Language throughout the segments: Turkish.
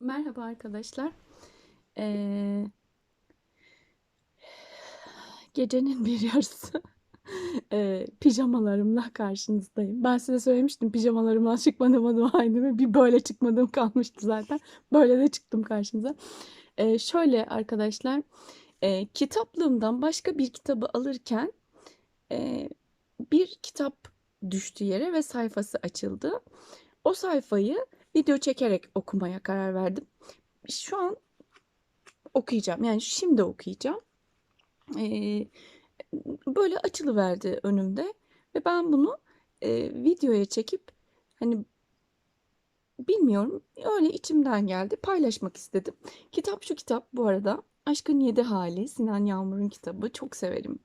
Merhaba arkadaşlar. Ee, gecenin bir yarısı ee, pijamalarımla karşınızdayım. Ben size söylemiştim pijamalarımla çıkmadım edin. Bir böyle çıkmadığım kalmıştı zaten. Böyle de çıktım karşınıza. Ee, şöyle arkadaşlar, e, kitaplığımdan başka bir kitabı alırken e, bir kitap düştü yere ve sayfası açıldı. O sayfayı video çekerek okumaya karar verdim. Şu an okuyacağım. Yani şimdi okuyacağım. Ee, böyle açılıverdi önümde ve ben bunu e, videoya çekip hani bilmiyorum öyle içimden geldi paylaşmak istedim. Kitap şu kitap bu arada Aşkın Yedi Hali Sinan Yağmur'un kitabı çok severim.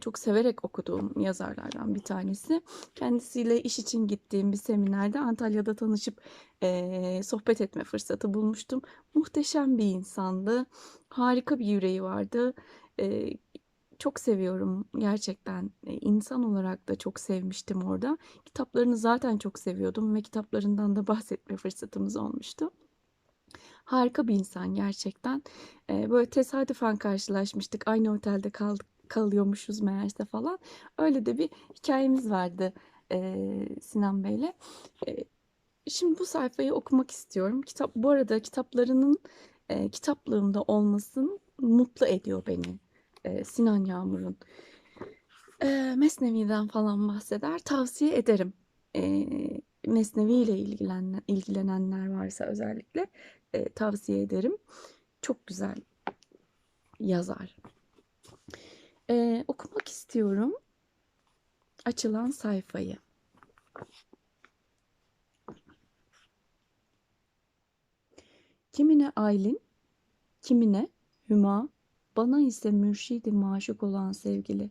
Çok severek okuduğum yazarlardan bir tanesi. Kendisiyle iş için gittiğim bir seminerde Antalya'da tanışıp e, sohbet etme fırsatı bulmuştum. Muhteşem bir insandı. Harika bir yüreği vardı. E, çok seviyorum gerçekten. İnsan olarak da çok sevmiştim orada. Kitaplarını zaten çok seviyordum ve kitaplarından da bahsetme fırsatımız olmuştu. Harika bir insan gerçekten. Böyle tesadüfen karşılaşmıştık. Aynı otelde kaldık kalıyormuşuz meğerse falan. Öyle de bir hikayemiz vardı e, Sinan Bey'le. E, şimdi bu sayfayı okumak istiyorum. Kitap bu arada kitaplarının e, kitaplığımda olmasın mutlu ediyor beni. E, Sinan Yağmur'un. E, Mesnevi'den falan bahseder. Tavsiye ederim. E, Mesnevi ile ilgilenen, ilgilenenler varsa özellikle e, tavsiye ederim. Çok güzel yazar. Ee, okumak istiyorum açılan sayfayı. Kimine Aylin, kimine Hüma, bana ise mürşidi maşuk olan sevgili.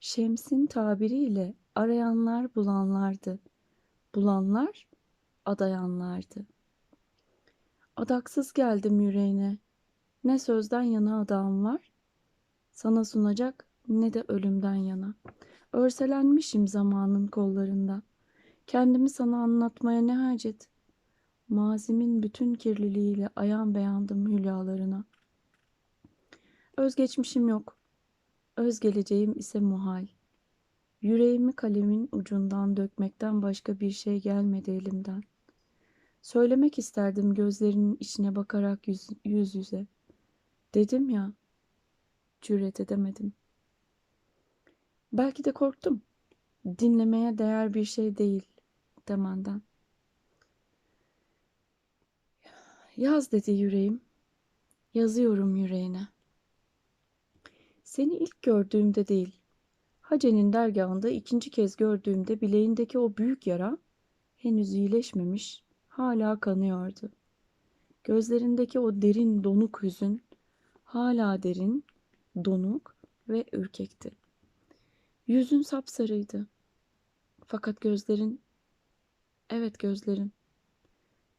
Şems'in tabiriyle arayanlar bulanlardı. Bulanlar adayanlardı. Adaksız geldim yüreğine. Ne sözden yana adağım var, sana sunacak ne de ölümden yana. Örselenmişim zamanın kollarında. Kendimi sana anlatmaya ne hacet? Mazimin bütün kirliliğiyle ayan beyandım hülyalarına. Özgeçmişim yok. Öz geleceğim ise muhal. Yüreğimi kalemin ucundan dökmekten başka bir şey gelmedi elimden. Söylemek isterdim gözlerinin içine bakarak yüz, yüz yüze. Dedim ya, cüret edemedim. Belki de korktum. Dinlemeye değer bir şey değil demenden. Yaz dedi yüreğim. Yazıyorum yüreğine. Seni ilk gördüğümde değil, Hace'nin dergahında ikinci kez gördüğümde bileğindeki o büyük yara henüz iyileşmemiş, hala kanıyordu. Gözlerindeki o derin donuk hüzün hala derin, donuk ve ürkekti. Yüzün sapsarıydı. Fakat gözlerin, evet gözlerin,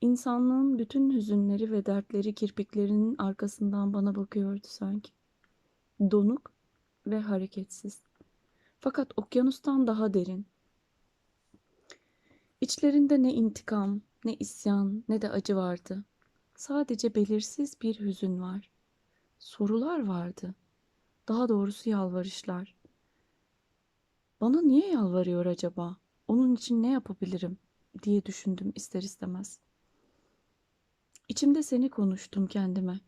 insanlığın bütün hüzünleri ve dertleri kirpiklerinin arkasından bana bakıyordu sanki. Donuk ve hareketsiz. Fakat okyanustan daha derin. İçlerinde ne intikam, ne isyan, ne de acı vardı. Sadece belirsiz bir hüzün var. Sorular vardı. Daha doğrusu yalvarışlar. Bana niye yalvarıyor acaba? Onun için ne yapabilirim diye düşündüm ister istemez. İçimde seni konuştum kendime.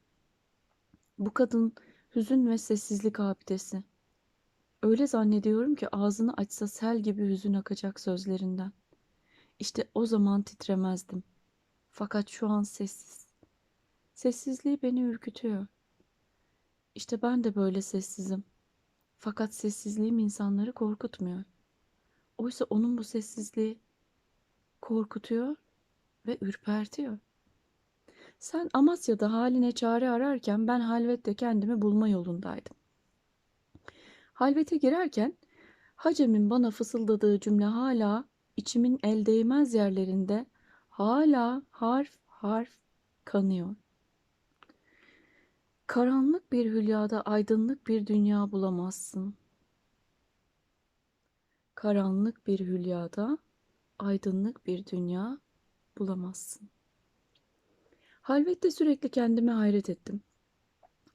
Bu kadın hüzün ve sessizlik abidesi. Öyle zannediyorum ki ağzını açsa sel gibi hüzün akacak sözlerinden. İşte o zaman titremezdim. Fakat şu an sessiz. Sessizliği beni ürkütüyor. İşte ben de böyle sessizim. Fakat sessizliğim insanları korkutmuyor. Oysa onun bu sessizliği korkutuyor ve ürpertiyor. Sen Amasya'da haline çare ararken ben halvette kendimi bulma yolundaydım. Halvete girerken Hacem'in bana fısıldadığı cümle hala içimin el değmez yerlerinde hala harf harf kanıyor. Karanlık bir hülyada aydınlık bir dünya bulamazsın. Karanlık bir hülyada aydınlık bir dünya bulamazsın. Halvette sürekli kendime hayret ettim.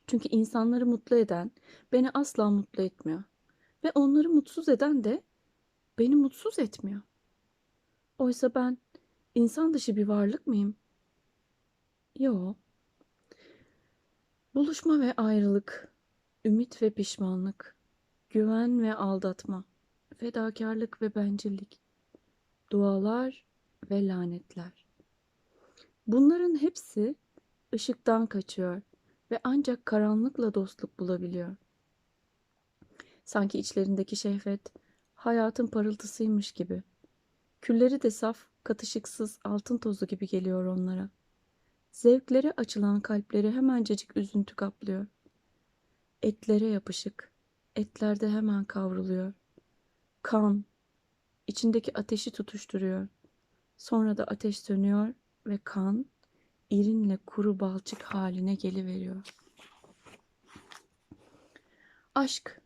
Çünkü insanları mutlu eden beni asla mutlu etmiyor. Ve onları mutsuz eden de beni mutsuz etmiyor. Oysa ben insan dışı bir varlık mıyım? Yo. Buluşma ve ayrılık, ümit ve pişmanlık, güven ve aldatma, fedakarlık ve bencillik, dualar ve lanetler. Bunların hepsi ışıktan kaçıyor ve ancak karanlıkla dostluk bulabiliyor. Sanki içlerindeki şehvet hayatın parıltısıymış gibi. Külleri de saf, katışıksız altın tozu gibi geliyor onlara. Zevklere açılan kalpleri hemencecik üzüntü kaplıyor. Etlere yapışık, etlerde hemen kavruluyor. Kan, içindeki ateşi tutuşturuyor. Sonra da ateş sönüyor ve kan irinle kuru balçık haline geliveriyor. Aşk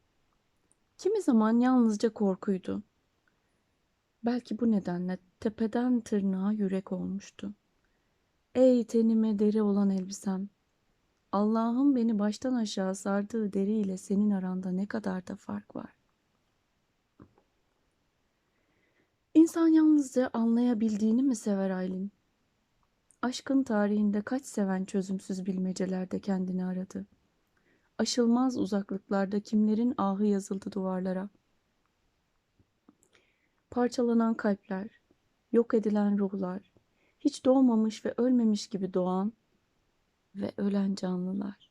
kimi zaman yalnızca korkuydu. Belki bu nedenle tepeden tırnağa yürek olmuştu. Ey tenime deri olan elbisem, Allah'ın beni baştan aşağı sardığı deriyle senin aranda ne kadar da fark var. İnsan yalnızca anlayabildiğini mi sever Aylin? Aşkın tarihinde kaç seven çözümsüz bilmecelerde kendini aradı. Aşılmaz uzaklıklarda kimlerin ahı yazıldı duvarlara. Parçalanan kalpler, yok edilen ruhlar, hiç doğmamış ve ölmemiş gibi doğan ve ölen canlılar.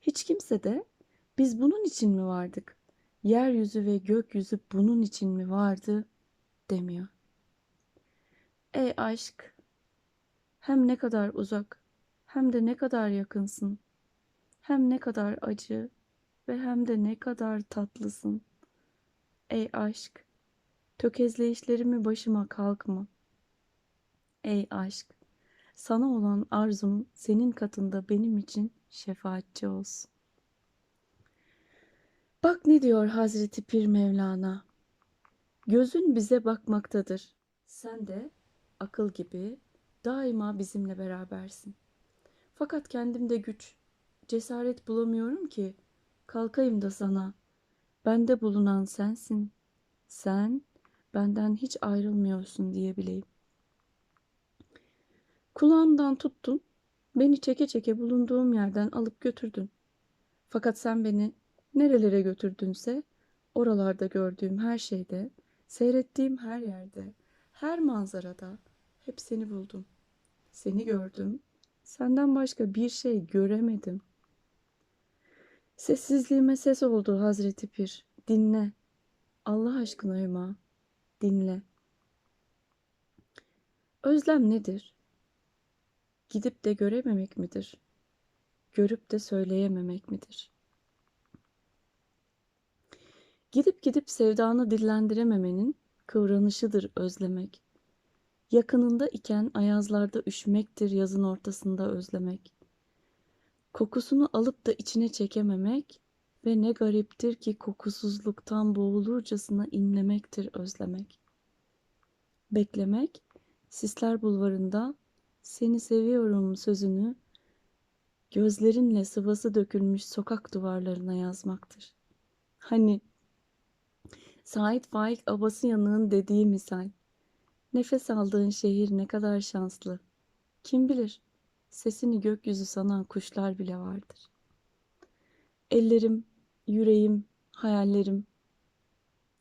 Hiç kimse de biz bunun için mi vardık? Yeryüzü ve gökyüzü bunun için mi vardı demiyor. Ey aşk, hem ne kadar uzak, hem de ne kadar yakınsın. Hem ne kadar acı ve hem de ne kadar tatlısın. Ey aşk, tökezleyişlerimi başıma kalkma. Ey aşk, sana olan arzum senin katında benim için şefaatçi olsun. Bak ne diyor Hazreti Pir Mevlana. Gözün bize bakmaktadır. Sen de akıl gibi daima bizimle berabersin. Fakat kendimde güç, cesaret bulamıyorum ki kalkayım da sana. Bende bulunan sensin. Sen benden hiç ayrılmıyorsun diyebileyim. Kulağımdan tuttun, beni çeke çeke bulunduğum yerden alıp götürdün. Fakat sen beni nerelere götürdünse oralarda gördüğüm her şeyde, seyrettiğim her yerde, her manzarada hep seni buldum. Seni gördüm. Senden başka bir şey göremedim. Sessizliğime ses oldu Hazreti Pir. Dinle. Allah aşkına Hüma. Dinle. Özlem nedir? Gidip de görememek midir? Görüp de söyleyememek midir? Gidip gidip sevdanı dillendirememenin kıvranışıdır özlemek. Yakınında iken ayazlarda üşümektir yazın ortasında özlemek. Kokusunu alıp da içine çekememek ve ne gariptir ki kokusuzluktan boğulurcasına inlemektir özlemek. Beklemek, Sisler Bulvarı'nda seni seviyorum sözünü gözlerinle sıvası dökülmüş sokak duvarlarına yazmaktır. Hani Sait Faik Abasıyanık'ın dediği misal. Nefes aldığın şehir ne kadar şanslı. Kim bilir, sesini gökyüzü sanan kuşlar bile vardır. Ellerim, yüreğim, hayallerim,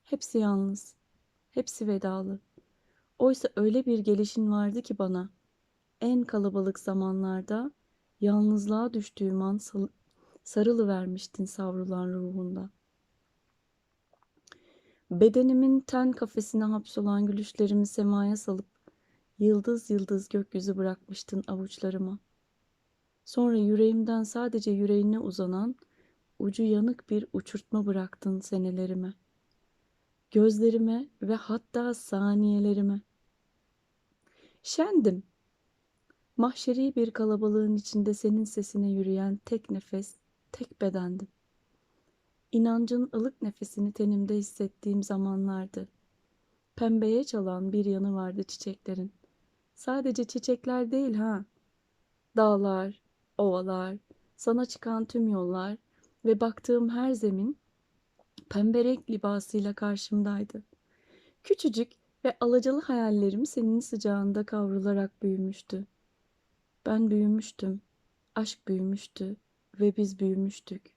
hepsi yalnız, hepsi vedalı. Oysa öyle bir gelişin vardı ki bana, en kalabalık zamanlarda yalnızlığa düştüğüm an sarılı vermiştin savrulan ruhunda. Bedenimin ten kafesine hapsolan gülüşlerimi semaya salıp yıldız yıldız gökyüzü bırakmıştın avuçlarıma. Sonra yüreğimden sadece yüreğine uzanan ucu yanık bir uçurtma bıraktın senelerime. Gözlerime ve hatta saniyelerime. Şendim. Mahşeri bir kalabalığın içinde senin sesine yürüyen tek nefes, tek bedendim. İnancın ılık nefesini tenimde hissettiğim zamanlardı. Pembeye çalan bir yanı vardı çiçeklerin. Sadece çiçekler değil ha. Dağlar, ovalar, sana çıkan tüm yollar ve baktığım her zemin pembe renk libasıyla karşımdaydı. Küçücük ve alacalı hayallerim senin sıcağında kavrularak büyümüştü. Ben büyümüştüm, aşk büyümüştü ve biz büyümüştük.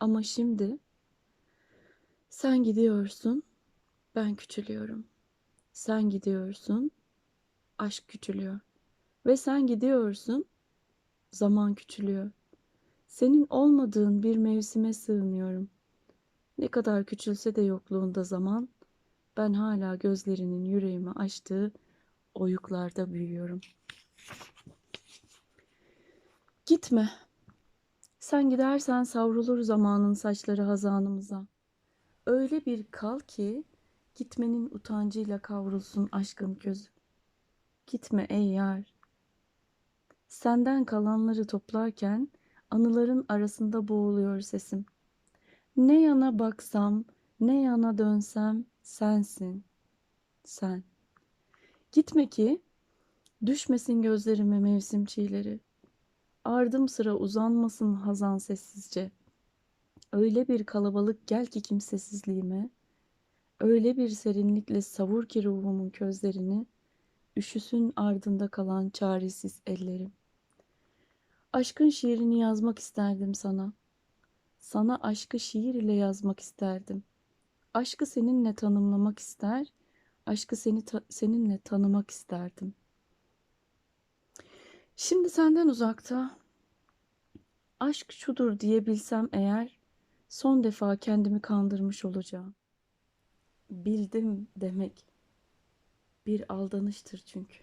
Ama şimdi sen gidiyorsun, ben küçülüyorum. Sen gidiyorsun, aşk küçülüyor. Ve sen gidiyorsun, zaman küçülüyor. Senin olmadığın bir mevsime sığınıyorum. Ne kadar küçülse de yokluğunda zaman, ben hala gözlerinin yüreğimi açtığı oyuklarda büyüyorum. Gitme. Sen gidersen savrulur zamanın saçları hazanımıza. Öyle bir kal ki gitmenin utancıyla kavrulsun aşkın gözü. Gitme ey yar. Senden kalanları toplarken anıların arasında boğuluyor sesim. Ne yana baksam, ne yana dönsem sensin. Sen. Gitme ki düşmesin gözlerime mevsim çiğleri. Ardım sıra uzanmasın hazan sessizce. Öyle bir kalabalık gel ki kimsesizliğime. Öyle bir serinlikle savur ki ruhumun közlerini. Üşüsün ardında kalan çaresiz ellerim. Aşkın şiirini yazmak isterdim sana. Sana aşkı şiir ile yazmak isterdim. Aşkı seninle tanımlamak ister, aşkı seni ta- seninle tanımak isterdim. Şimdi senden uzakta, aşk şudur diyebilsem eğer, son defa kendimi kandırmış olacağım. Bildim demek bir aldanıştır çünkü.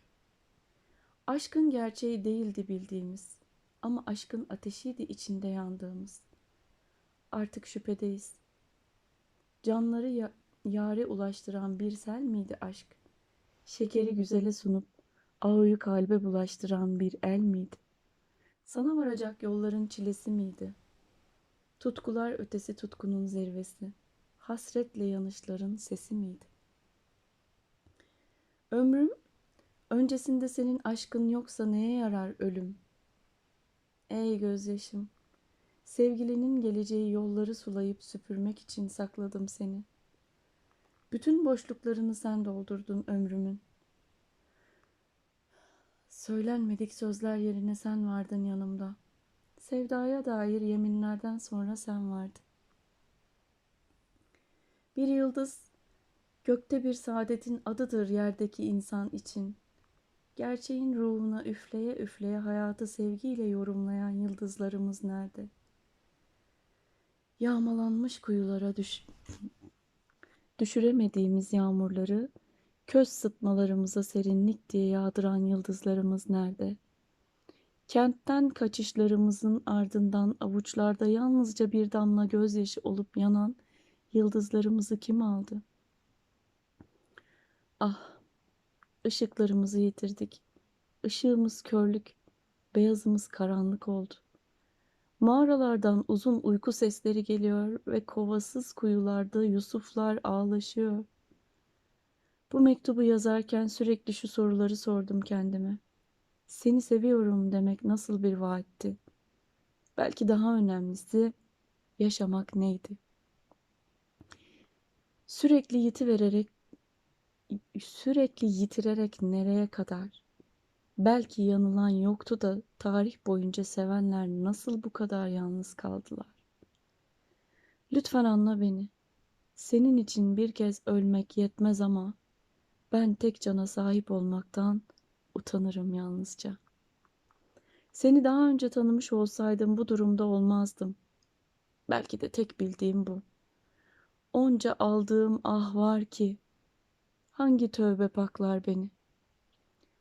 Aşkın gerçeği değildi bildiğimiz ama aşkın ateşiydi içinde yandığımız. Artık şüphedeyiz. Canları ya- yare ulaştıran bir sel miydi aşk? Şekeri güzele sunup ağıyı kalbe bulaştıran bir el miydi? Sana varacak yolların çilesi miydi? Tutkular ötesi tutkunun zirvesi, hasretle yanışların sesi miydi? Ömrüm, öncesinde senin aşkın yoksa neye yarar ölüm? Ey gözyaşım, sevgilinin geleceği yolları sulayıp süpürmek için sakladım seni. Bütün boşluklarını sen doldurdun ömrümün. Söylenmedik sözler yerine sen vardın yanımda. Sevdaya dair yeminlerden sonra sen vardın. Bir yıldız, gökte bir saadetin adıdır yerdeki insan için. Gerçeğin ruhuna üfleye üfleye hayatı sevgiyle yorumlayan yıldızlarımız nerede? Yağmalanmış kuyulara düş düşüremediğimiz yağmurları köz sıtmalarımıza serinlik diye yağdıran yıldızlarımız nerede? Kentten kaçışlarımızın ardından avuçlarda yalnızca bir damla gözyaşı olup yanan yıldızlarımızı kim aldı? Ah, ışıklarımızı yitirdik. Işığımız körlük, beyazımız karanlık oldu. Mağaralardan uzun uyku sesleri geliyor ve kovasız kuyularda Yusuflar ağlaşıyor. Bu mektubu yazarken sürekli şu soruları sordum kendime. Seni seviyorum demek nasıl bir vaatti? Belki daha önemlisi yaşamak neydi? Sürekli yitivererek sürekli yitirerek nereye kadar? Belki yanılan yoktu da tarih boyunca sevenler nasıl bu kadar yalnız kaldılar? Lütfen anla beni. Senin için bir kez ölmek yetmez ama ben tek cana sahip olmaktan utanırım yalnızca. Seni daha önce tanımış olsaydım bu durumda olmazdım. Belki de tek bildiğim bu. Onca aldığım ah var ki hangi tövbe paklar beni?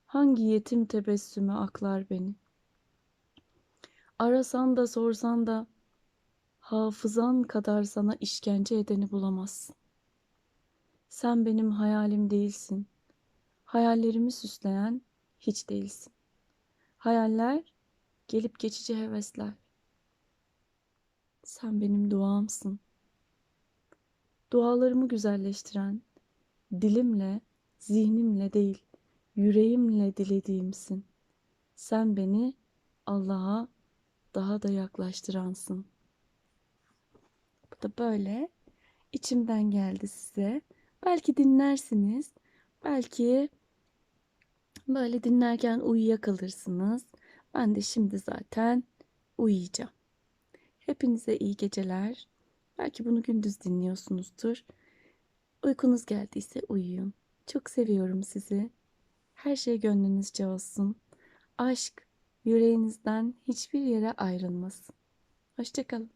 Hangi yetim tebessümü aklar beni? Arasan da sorsan da hafızan kadar sana işkence edeni bulamazsın. Sen benim hayalim değilsin. Hayallerimi süsleyen hiç değilsin. Hayaller gelip geçici hevesler. Sen benim duamsın. Dualarımı güzelleştiren, dilimle, zihnimle değil, yüreğimle dilediğimsin. Sen beni Allah'a daha da yaklaştıransın. Bu da böyle içimden geldi size. Belki dinlersiniz. Belki böyle dinlerken uyuyakalırsınız. Ben de şimdi zaten uyuyacağım. Hepinize iyi geceler. Belki bunu gündüz dinliyorsunuzdur. Uykunuz geldiyse uyuyun. Çok seviyorum sizi. Her şey gönlünüzce olsun. Aşk yüreğinizden hiçbir yere ayrılmasın. Hoşçakalın.